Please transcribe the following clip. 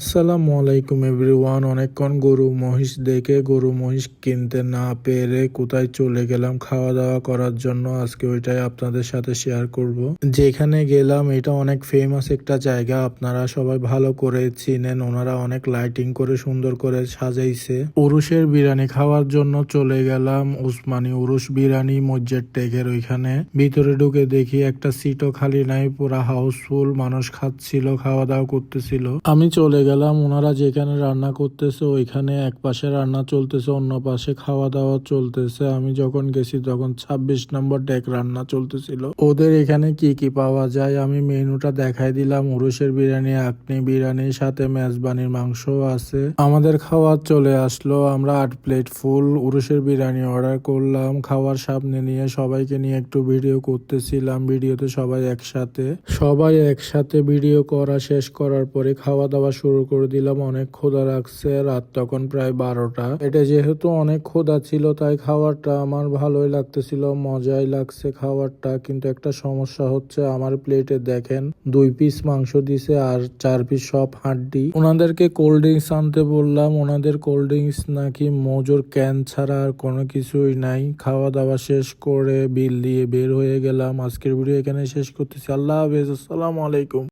আসসালামু আলাইকুম এভরিওয়ান। অনেকক্ষণ গরু মহিষ দেখে গরু মহিষ কিনতে না পেরে কোথায় চলে গেলাম খাওয়া দাওয়া করার জন্য আজকে ওইটাই আপনাদের সাথে শেয়ার করব। যেখানে গেলাম, এটা অনেক ফেমাস একটা জায়গা। আপনারা সবাই ভালো করে চিনেন, ওনারা অনেক লাইটিং করে সুন্দর করে সাজাইছে। উরুষের বিরিয়ানি খাওয়ার জন্য চলে গেলাম, উসমানী উরুষ বিরিয়ানি মসজিদ টেকের ওইখানে। ভিতরে ঢুকে দেখি একটা সিটও খালি নাই, পুরা হাউসফুল মানুষ খাচ্ছিল, খাওয়া দাওয়া করতেছিল। আমি চলে গেলাম, ওনারা যেখানে রান্না করতেছে ওইখানে এক পাশে রান্না চলতেছে, অন্য পাশে খাওয়া দাওয়া চলতেছে। আমি যখন গেছি তখন ছাব্বিশ নম্বর ডেক রান্না চলতেছিল। ওদের এখানে কি কি পাওয়া যায়? আমি মেনুটা দেখাই দিলাম। উরুষের বিরিয়ানি আকনি বিরিয়ানির সাথে মেজবানির মাংস আছে। আমাদের খাওয়ার চলে আসলো। আমরা আট প্লেট ফুল উরুষের বিরিয়ানি অর্ডার করলাম। খাওয়ার সামনে নিয়ে সবাইকে নিয়ে একটু ভিডিও করতেছিলাম। ভিডিওতে সবাই একসাথে। সবাই একসাথে ভিডিও করা শেষ করার পরে খাওয়া দাওয়া শুরু করে দিলাম, অনেক ক্ষুধা রাখছে, রাত তখন প্রায় বারোটা। এটা যেহেতু অনেক ক্ষুধা ছিল, তাই খাবারটা আমার ভালোই লাগতেছিল, মজাই লাগছে খাবারটা কিন্তু একটা সমস্যা হচ্ছে, আমার প্লেটে দেখেন, দুই পিস মাংস দিছে আর চার পিস সব হাড্ডি। ওনাদেরকে কোল্ড ড্রিঙ্কস আনতে বললাম, ওনাদের কোল্ড ড্রিঙ্কস নাকি মজুর ক্যান ছাড়া আর কোনো কিছুই নাই। খাওয়া দাওয়া শেষ করে বিল দিয়ে বের হয়ে গেলাম, আজকের ভিডিও এখানে শেষ করতেছি। আল্লাহ হাফেজ, আসসালামু আলাইকুম।